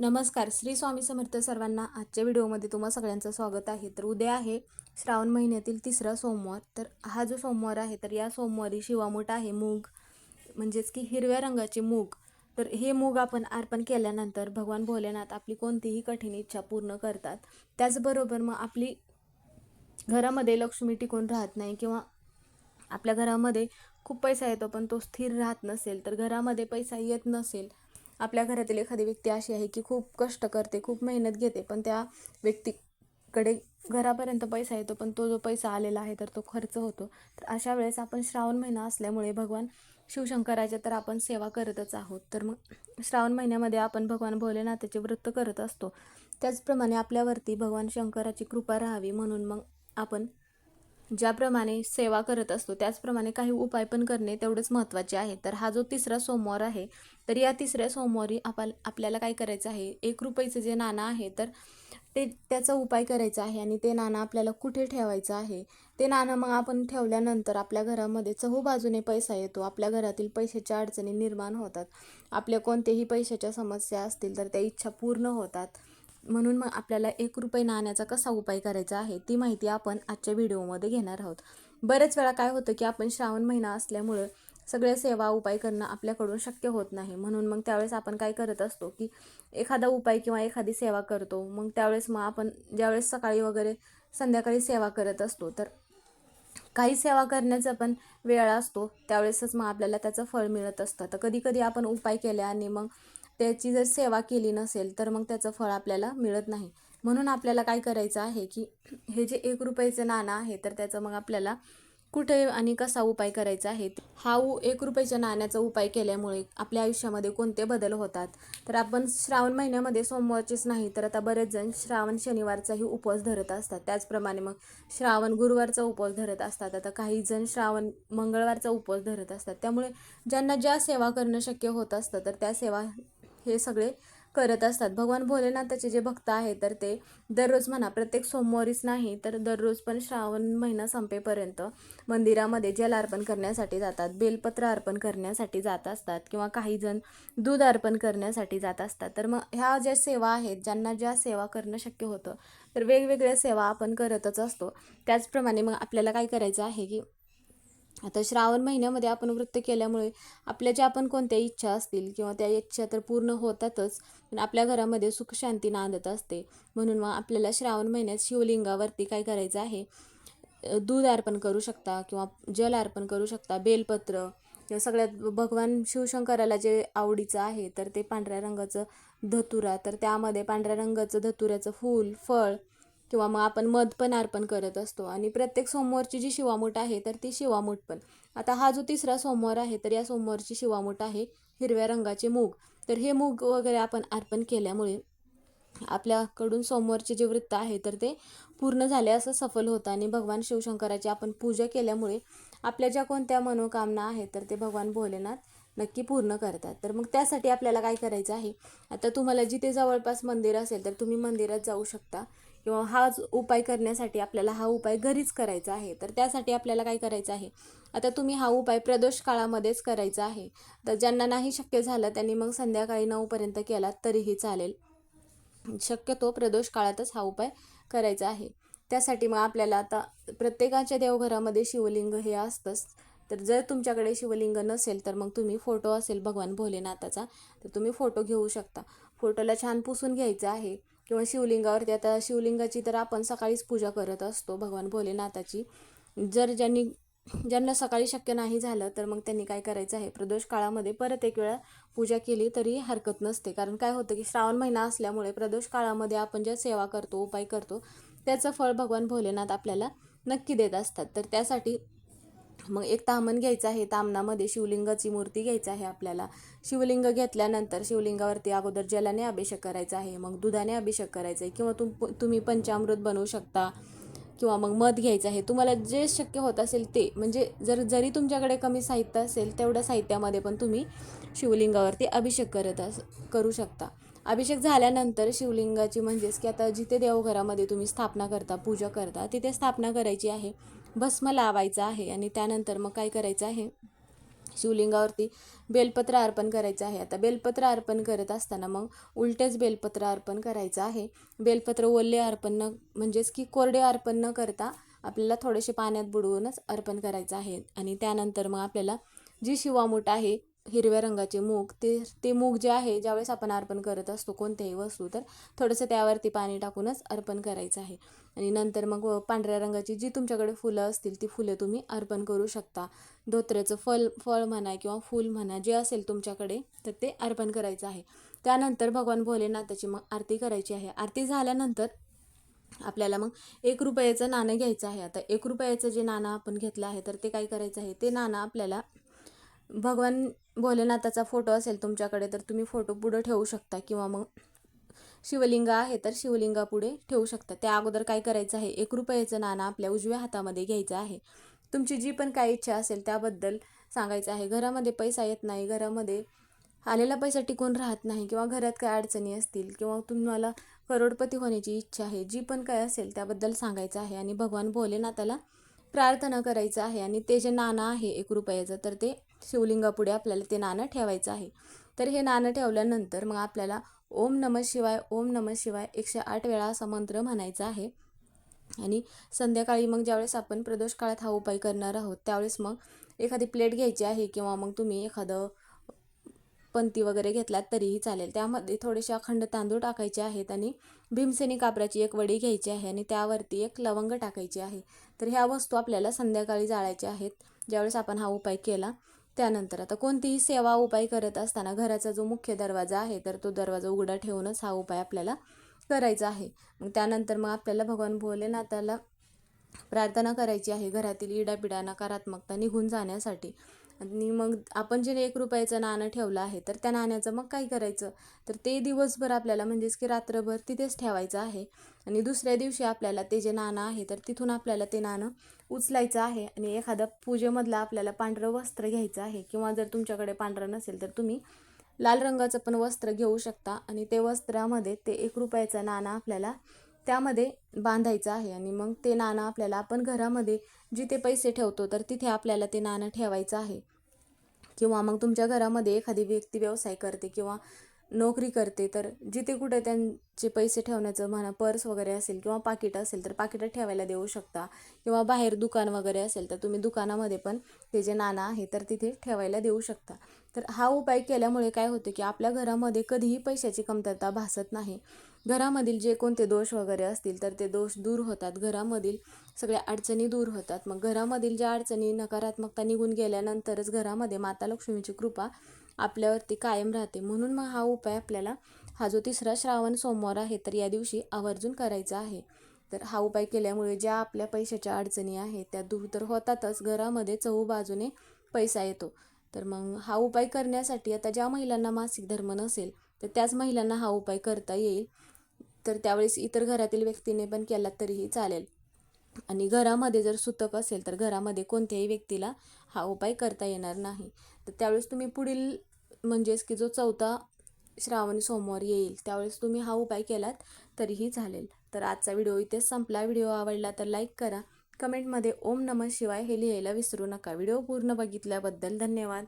नमस्कार श्री स्वामी समर्थ सर्वांना आजच्या व्हिडिओमध्ये तुम्हा सगळ्यांचं स्वागत आहे. तर उद्या आहे श्रावण महिन्यातील तिसरा सोमवार. तर हा जो सोमवार आहे तर या सोमवारी शिवामूठ आहे मूग म्हणजेच की हिरव्या रंगाचे मूग. तर हे मूग आपण अर्पण केल्यानंतर भगवान भोलेनाथ आपली कोणतीही कठीण इच्छा पूर्ण करतात. त्याचबरोबर मग आपली घरामध्ये लक्ष्मी टिकून राहत नाही किंवा आपल्या घरामध्ये खूप पैसा येतो पण तो स्थिर राहत नसेल तर घरामध्ये पैसा येत नसेल आपल्या घरातील एखादी व्यक्ती अशी आहे की खूप कष्ट करते खूप मेहनत घेते पण त्या व्यक्तीकडे घरापर्यंत पैसा येतो पण तो जो पैसा आलेला आहे तर तो खर्च होतो. तर अशा वेळेस आपण श्रावण महिना असल्यामुळे भगवान शिवशंकराच्या तर आपण सेवा करतच आहोत. तर मग श्रावण महिन्यामध्ये आपण भगवान भोलेनाथाचे व्रत करत असतो. त्याचप्रमाणे आपल्यावरती भगवान शंकराची कृपा राहावी म्हणून मग आपण ज्याप्रमाणे सेवा करत असतो त्याचप्रमाणे काही उपाय पण करणे तेवढेच महत्त्वाचे आहे. तर हा जो तिसरा सोमवार आहे तर या तिसऱ्या सोमवारी आपण आपल्याला काय करायचं आहे? एक रुपयाचं जे नाणं आहे तर ते त्याचा उपाय करायचा आहे आणि ते नाणं आपल्याला कुठे ठेवायचं आहे? ते नाणं मग आपण ठेवल्यानंतर आपल्या घरामध्ये चहूबाजूने पैसा येतो. आपल्या घरातील पैशाच्या अडचणी निर्माण होतात. आपल्या कोणत्याही पैशाच्या समस्या असतील तर त्या इच्छा पूर्ण होतात. म्हणून मग आपल्याला एक रुपये नाण्याचा कसा उपाय करायचा आहे ती माहिती आपण आजच्या व्हिडिओमध्ये घेणार आहोत. बरेच वेळा काय होतं की आपण श्रावण महिना असल्यामुळं सगळे सेवा उपाय करणं आपल्याकडून शक्य होत नाही. म्हणून मग त्यावेळेस आपण काय करत असतो की एखादा उपाय किंवा एखादी सेवा करतो मग त्यावेळेस मग आपण ज्यावेळेस सकाळी वगैरे संध्याकाळी सेवा करत असतो तर काही सेवा करण्याचा पण वेळ असतो त्यावेळेसच मग आपल्याला त्याचं फळ मिळत असतं. तर कधीकधी आपण उपाय केले आणि मग त्याची जर सेवा केली नसेल तर मग त्याचं फळ आपल्याला मिळत नाही. म्हणून आपल्याला काय करायचं आहे की हे जे एक रुपयाचं नाणं आहे तर त्याचं मग आपल्याला कुठे आणि कसा उपाय करायचा आहे हा उ एक रुपयाच्या नाण्याचा उपाय केल्यामुळे आपल्या आयुष्यामध्ये कोणते बदल होतात? तर आपण श्रावण महिन्यामध्ये सोमवारचेच नाही तर आता बरेच जण श्रावण शनिवारचाही उपवास धरत असतात. त्याचप्रमाणे मग श्रावण गुरुवारचा उपवास धरत असतात. आता काही जण श्रावण मंगळवारचा उपवास धरत असतात. त्यामुळे ज्यांना ज्या सेवा करणं शक्य होत असतं तर त्या सेवा हे सगळे करत असतात. भगवान भोलेनाथाचे जे भक्त आहेत तर ते दररोज म्हणा प्रत्येक सोमवारीच नाही तर दररोज पण श्रावण महिना संपेपर्यंत मंदिरामध्ये जल अर्पण करण्यासाठी जातात बेलपत्र अर्पण करण्यासाठी जात असतात किंवा काही जण दूध अर्पण करण्यासाठी जात असतात. तर मग ह्या ज्या सेवा आहेत ज्यांना ज्या सेवा करणं शक्य होतं तर वेगवेगळ्या सेवा आपण करतच असतो. त्याचप्रमाणे मग आपल्याला काय करायचं आहे की आता श्रावण महिन्यामध्ये आपण वृत्त केल्यामुळे आपल्या ज्या आपण कोणत्या इच्छा असतील किंवा त्या इच्छा तर पूर्ण होतातच पण आपल्या घरामध्ये सुखशांती नांदत असते. म्हणून मग आपल्याला श्रावण महिन्यात शिवलिंगावरती काय करायचं आहे? दूध अर्पण करू शकता किंवा जल अर्पण करू शकता बेलपत्र किंवा सगळ्यात भगवान शिवशंकराला जे आवडीचं आहे तर ते पांढऱ्या रंगाचं धतुरा तर त्यामध्ये पांढऱ्या रंगाचं धतुऱ्याचं फूल फळ किंवा मग आपण मध पण अर्पण करत असतो. आणि प्रत्येक सोमवारची जी शिवामूठ आहे तर ती शिवामूठ पण. आता हा जो तिसरा सोमवार आहे तर या सोमवारची शिवामूठ आहे हिरव्या रंगाचे मूग. तर हे मूग वगैरे आपण अर्पण केल्यामुळे आपल्याकडून सोमवारचे जे वृत्त आहे तर ते पूर्ण झाले असं सफल होतं. आणि भगवान शिवशंकराची आपण पूजा केल्यामुळे आपल्या ज्या कोणत्या मनोकामना आहेत तर ते भगवान भोलेनाथ नक्की पूर्ण करतात. तर मग त्यासाठी आपल्याला काय करायचं आहे? आता तुम्हाला जिथे जवळपास मंदिर असेल तर तुम्ही मंदिरात जाऊ शकता. किंवा हाच उपाय करण्यासाठी आपल्याला हा उपाय घरीच करायचा आहे तर त्यासाठी आपल्याला काय करायचं आहे? आता तुम्ही हा उपाय प्रदोष काळामध्येच करायचा आहे. तर ज्यांना नाही शक्य झालं त्यांनी मग संध्याकाळी नऊपर्यंत केला तरीही चालेल. शक्यतो प्रदोष काळातच हा उपाय करायचा आहे. त्यासाठी मग आपल्याला आता प्रत्येकाच्या देवघरामध्ये शिवलिंग हे असतंच. तर जर तुमच्याकडे शिवलिंग नसेल तर मग तुम्ही फोटो असेल भगवान भोलेनाथाचा तर तुम्ही फोटो घेऊ शकता. फोटोला छान पुसून घ्यायचं आहे. किंवा शिवलिंगावरती. आता शिवलिंगाची तर आपण सकाळीच पूजा करत असतो भगवान भोलेनाथाची. जर ज्यांनी ज्यांना सकाळी शक्य नाही झालं तर मग त्यांनी काय करायचं आहे? प्रदोष काळामध्ये परत एक वेळा पूजा केली तरी हरकत नसते. कारण काय होतं की श्रावण महिना असल्यामुळे प्रदोष काळामध्ये आपण ज्या सेवा करतो उपाय करतो त्याचं फळ भगवान भोलेनाथ आपल्याला नक्की देत असतात. तर त्यासाठी मग एक तामण घ्यायचं आहे. तामणामध्ये शिवलिंगाची मूर्ती घ्यायची आहे आपल्याला. शिवलिंग घेतल्यानंतर शिवलिंगावरती अगोदर जलाने अभिषेक करायचा आहे. मग दुधाने अभिषेक करायचा आहे. किंवा तुम तुम्ही पंचामृत बनवू शकता. किंवा मग मध घ्यायचं आहे. तुम्हाला जे शक्य होत असेल ते. म्हणजे जर जरी तुमच्याकडे कमी साहित्य असेल तेवढ्या साहित्यामध्ये पण तुम्ही शिवलिंगावरती अभिषेक करत अस करू शकता. अभिषेक झाल्यानंतर शिवलिंगाची म्हणजेच की आता जिथे देवघरामध्ये तुम्ही स्थापना करता पूजा करता तिथे स्थापना करायची आहे. भस्म लावायचं आहे आणि त्यानंतर मग काय करायचं आहे? शिवलिंगावरती बेलपत्र अर्पण करायचं आहे. आता बेलपत्र अर्पण करत असताना मग उलटेच बेलपत्र अर्पण करायचं आहे. बेलपत्र ओले अर्पण न म्हणजेच की कोरडे अर्पण न करता आपल्याला थोडेसे पाण्यात बुडवूनच अर्पण करायचं आहे. आणि त्यानंतर मग आपल्याला जी शिवामूठ आहे हिरव्या रंगाचे मूग ते ते मूग जे आहे ज्यावेळेस आपण अर्पण करत असतो कोणत्याही वस्तू तर थोडंसं त्यावरती पाणी टाकूनच अर्पण करायचं आहे. आणि नंतर मग पांढऱ्या रंगाची जी तुमच्याकडे फुलं असतील ती फुलं तुम्ही अर्पण करू शकता. धोत्र्याचं फल फळ म्हणा किंवा फूल म्हणा जे असेल तुमच्याकडे तर ते अर्पण करायचं आहे. त्यानंतर भगवान भोलेनाथाची मग आरती करायची आहे. आरती झाल्यानंतर आपल्याला मग एक रुपयाचं नाणं घ्यायचं आहे. आता एक रुपयाचं जे नाणं आपण घेतलं आहे तर ते काय करायचं आहे? ते नाणं आपल्याला भगवान भोलेनाथाचा फोटो असेल तुमच्याकडे तर तुम्ही फोटो पुढं ठेवू शकता किंवा मग शिवलिंग आहे तर शिवलिंगापुढे ठेवू शकता. त्या अगोदर काय करायचं आहे एक रुपयाचं नाणं आपल्या उजव्या हातामध्ये घ्यायचं आहे. तुमची जी पण काय इच्छा असेल त्याबद्दल सांगायचं आहे. घरामध्ये पैसा येत नाही घरामध्ये आलेला पैसा टिकून राहत नाही किंवा घरात काय अडचणी असतील किंवा तुम्हाला करोडपती होण्याची इच्छा आहे जी पण काय असेल त्याबद्दल सांगायचं आहे आणि भगवान भोलेनाथाला प्रार्थना करायचं आहे आणि ते जे नाणं आहे एक रुपयाचं तर ते शिवलिंगापुढे आपल्याला ते नाणं ठेवायचं आहे. तर हे नाणं ठेवल्यानंतर मग आपल्याला ओम नमः शिवाय ओम नमः शिवाय एकशे आठ वेळा असा मंत्र म्हणायचा आहे. आणि संध्याकाळी मग ज्यावेळेस आपण प्रदोष काळात हा उपाय करणार आहोत त्यावेळेस मग एखादी प्लेट घ्यायची आहे किंवा मग तुम्ही एखादं पंती वगैरे घेतलात तरीही चालेल. त्यामध्ये थोडेसे अखंड तांदूळ टाकायचे आहेत आणि भीमसेनी कापराची एक वडी घ्यायची आहे आणि त्यावरती एक लवंग टाकायची आहे. तर ह्या वस्तू आपल्याला संध्याकाळी जाळायच्या आहेत ज्यावेळेस आपण हा उपाय केला. त्यानंतर आता कोणतीही सेवा उपाय करत असताना घराचा जो मुख्य दरवाजा आहे तर तो दरवाजा उघडा ठेवूनच हा उपाय आपल्याला करायचा आहे. मग त्यानंतर मग आपल्याला भगवान भोलेनाथाला प्रार्थना करायची आहे. घरातील इडापिडा नकारात्मकता निघून जाण्यासाठी. आणि मग आपण जे एक रुपयाचं नाणं ठेवलं आहे तर त्या नाण्याचं मग काय करायचं? तर ते दिवसभर आपल्याला म्हणजेच की रात्रभर तिथेच ठेवायचं आहे. आणि दुसऱ्या दिवशी आपल्याला ते जे नाणं आहे तर तिथून आपल्याला ते नाणं उचलायचं आहे. आणि एखादं पूजेमधलं आपल्याला पांढरं वस्त्र घ्यायचं आहे. किंवा जर तुमच्याकडे पांढरं नसेल तर तुम्ही लाल रंगाचं पण वस्त्र घेऊ शकता. आणि ते वस्त्रामध्ये ते एक रुपयाचं नाणं आपल्याला त्यामध्ये बांधायचं आहे आणि मग ते नाणं आपल्याला आपण घरामध्ये जिथे पैसे ठेवतो तर तिथे आपल्याला ते नाणं ठेवायचं आहे. किंवा मग तुमच्या घरामध्ये एखादी व्यक्ती व्यवसाय करते किंवा नोकरी करते तर जिथे कुठे त्यांचे पैसे ठेवण्याचं म्हणा पर्स वगैरे असेल किंवा पाकिट असेल तर पाकिटं ठेवायला देऊ शकता. किंवा बाहेर दुकान वगैरे असेल तर तुम्ही दुकानामध्ये पण ते जे नाणं आहे तर तिथे ठेवायला देऊ शकता. तर हा उपाय केल्यामुळे काय होतं की आपल्या घरामध्ये कधीही पैशाची कमतरता भासत नाही. घरामधील जे कोणते दोष वगैरे असतील तर ते दोष दूर होतात. घरामधील सगळ्या अडचणी दूर होतात. मग घरामधील ज्या अडचणी नकारात्मकता निघून गेल्यानंतरच घरामध्ये माता लक्ष्मीची कृपा आपल्यावरती कायम राहते. म्हणून मग हा उपाय आपल्याला हा जो तिसरा श्रावण सोमवार आहे तर या दिवशी आवर्जून करायचा आहे. तर हा उपाय केल्यामुळे ज्या आपल्या पैशाच्या अडचणी आहेत त्या दूर तर होतातच. घरामध्ये चहू बाजूने पैसा येतो. तर मग हा उपाय करण्यासाठी आता ज्या महिलांना मासिक धर्म नसेल तर त्याच महिलांना हा उपाय करता येईल. तर त्यावेळेस इतर घरातील व्यक्तीने पण केला तरीही चालेल. आणि घरामध्ये जर सुतक असेल तर घरामध्ये कोणत्याही व्यक्तीला हा उपाय करता येणार नाही. तर त्यावेळेस तुम्ही पुढील म्हणजेच की जो चौथा श्रावणी सोमवार येईल त्यावेळेस तुम्ही हा उपाय केलात तरीही चालेल. तर आजचा व्हिडिओ इथेच संपला. व्हिडिओ आवडला तर लाईक करा. कमेंटमध्ये ओम नमः शिवाय हे लिहायला विसरू नका. व्हिडिओ पूर्ण बघितल्याबद्दल धन्यवाद.